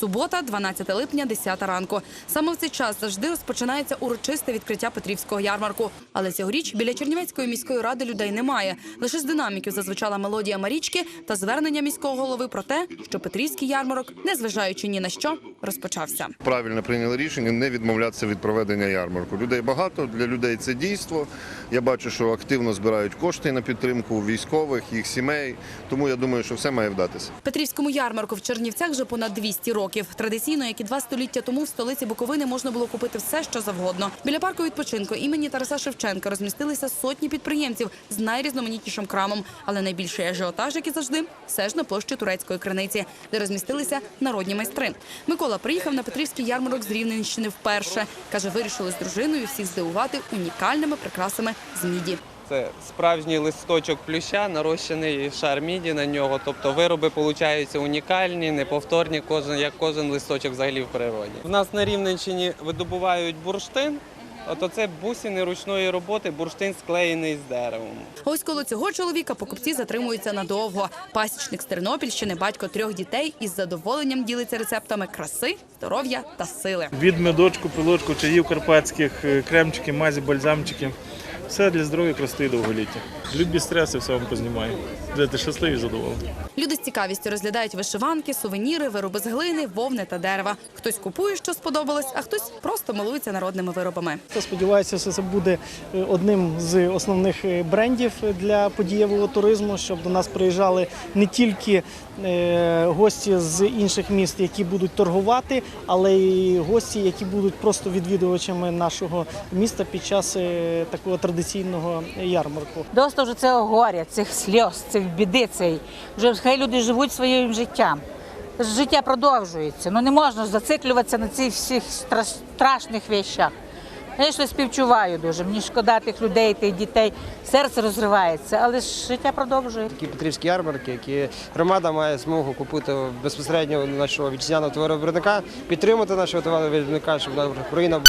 Субота, 12 липня, 10 ранку. Саме в цей час завжди розпочинається урочисте відкриття Петрівського ярмарку. Але цьогоріч біля Чернівецької міської ради людей немає. Лише з динаміків зазвучала мелодія Марічки та звернення міського голови про те, що Петрівський ярмарок, незважаючи ні на що, розпочався. правильно прийняли рішення не відмовлятися від проведення ярмарку. Людей багато для людей це дійство. Я бачу, що активно збирають кошти на підтримку військових, їх сімей. Тому я думаю, що все має вдатися. Петрівському ярмарку в Чернівцях вже понад 200 років. Традиційно, як і два століття тому, в столиці Буковини можна було купити все, що завгодно. Біля парку відпочинку імені Тараса Шевченка розмістилися сотні підприємців з найрізноманітнішим крамом. Але найбільший ажіотаж, як і завжди, все ж на площі турецької криниці, де розмістилися народні майстри. Микола приїхав на Петрівський ярмарок з Рівненщини вперше. каже, вирішили з дружиною всіх здивувати унікальними прикрасами з міді. Це справжній листочок плюща, нарощений шар міді на нього. Тобто вироби получаються унікальні, неповторні, кожен як кожен листочок взагалі в природі. В нас на Рівненщині видобувають бурштин. От це бусини ручної роботи, бурштин склеєний з деревом. Ось коло цього чоловіка покупці затримуються надовго. Пасічник з Тернопільщини, батько трьох дітей, із задоволенням ділиться рецептами краси, здоров'я та сили. Від медочку, пилочку, чаїв карпатських, е, кремчики, мазі, бальзамчики. Все для здоров'я, красоти і довголіття. Любі стреси, все вам познімаю. Будете щасливі і задоволені. Люди з цікавістю розглядають вишиванки, сувеніри, вироби з глини, вовни та дерева. Хтось купує, що сподобалось, а хтось просто милується народними виробами. Я сподіваюся, що це буде е, одним з основних е, брендів для подієвого туризму, щоб до нас приїжджали не тільки е, гості з інших міст, які будуть торгувати, але й гості, які будуть просто відвідувачами нашого міста під час такого традиційного ярмарку. Доста вже цього горя, цих сльоз, цих біди. Цей. Вже хай люди живуть своїм життям. Життя продовжується. Ну не можна зациклюватися на цих всіх страшних вещах. Я ще співчуваю дуже. Мені шкода тих людей, тих дітей. Серце розривається, але ж життя продовжує. такі петрівські ярмарки, які громада має змогу купити безпосередньо нашого вітчизняного товаровиробника, підтримати нашого товаровиробника, щоб наша країна